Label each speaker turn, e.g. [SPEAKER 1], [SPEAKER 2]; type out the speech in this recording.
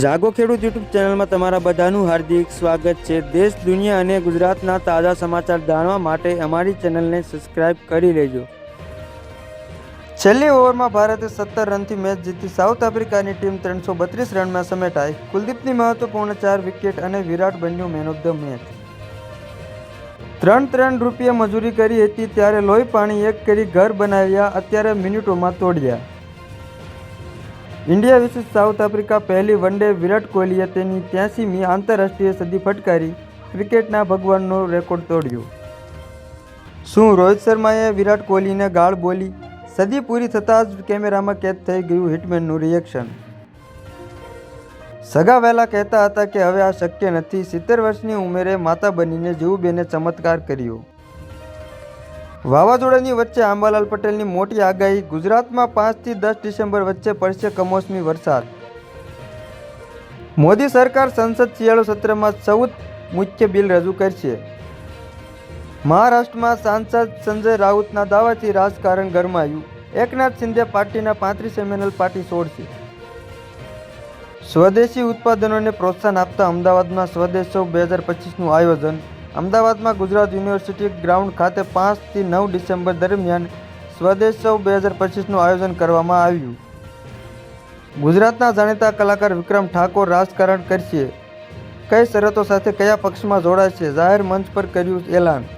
[SPEAKER 1] જાગો ખેડૂત યુટ્યુબ ચેનલમાં તમારા બધાનું હાર્દિક સ્વાગત છે. દેશ, દુનિયા અને ગુજરાતના તાજા સમાચાર જાણવા માટે અમારી ચેનલને સબસ્ક્રાઇબ કરી લેજો. છેલ્લી ઓવરમાં ભારતે સત્તર રનથી મેચ જીતી સાઉથ આફ્રિકાની ટીમ ત્રણસો બત્રીસ રનમાં સમેટાઈ. કુલદીપની મહત્વપૂર્ણ ચાર વિકેટ અને વિરાટ બન્યું મેન ઓફ ધ મેચ ત્રણ ત્રણ રૂપિયા મજૂરી કરી હતી ત્યારે લોહી પાણી એક કરી ઘર બનાવ્યા, અત્યારે મિનિટોમાં તોડ્યા. ઇન્ડિયા વિશે સાઉથ આફ્રિકા પહેલી વનડે વિરાટ કોહલીએ તેની ત્યાસીમી આંતરરાષ્ટ્રીય સદી ફટકારી ક્રિકેટના ભગવાનનો રેકોર્ડ તોડ્યો. શું રોહિત શર્માએ વિરાટ કોહલીને ગાળ બોલી? સદી પૂરી થતાં જ કેમેરામાં કેદ થઈ ગયું હિટમેનનું રિએક્શન. સગા વહેલા કહેતા હતા કે હવે આ શક્ય નથી. સિત્તેર વર્ષની ઉંમરે માતા બનીને જીવુબેને ચમત્કાર કર્યો. વાવાઝોડાની વચ્ચે આંબાલાલ પટેલની મોટી આગાહી ગુજરાતમાં પાંચથી દસ ડિસેમ્બર વચ્ચે પડશે કમોસમી વરસાદ. મોદી સરકાર સંસદ શિયાળુ સત્રમાં ચૌદ મુખ્ય બિલ રજૂ કરશે. મહારાષ્ટ્રમાં સાંસદ સંજય રાઉતના દાવાથી રાજકારણ ગરમાયું. એકનાથ શિંદે પાર્ટીના પાંત્રીસ એમએનએલ પાર્ટી છોડશે. સ્વદેશી ઉત્પાદનોને પ્રોત્સાહન આપતા અમદાવાદમાં સ્વદેશો બે હજાર પચીસનું આયોજન અમદાવાદમાં ગુજરાત યુનિવર્સિટી ગ્રાઉન્ડ ખાતે પાંચથી નવ ડિસેમ્બર દરમિયાન સ્વદેશોત્સવ બે હજાર પચીસનું આયોજન કરવામાં આવ્યું. ગુજરાતના જાણીતા કલાકાર વિક્રમ ઠાકોર રાજકારણ કરશે. કઈ શરતો સાથે કયા પક્ષમાં જોડાશે જાહેર મંચ પર કર્યું એલાન.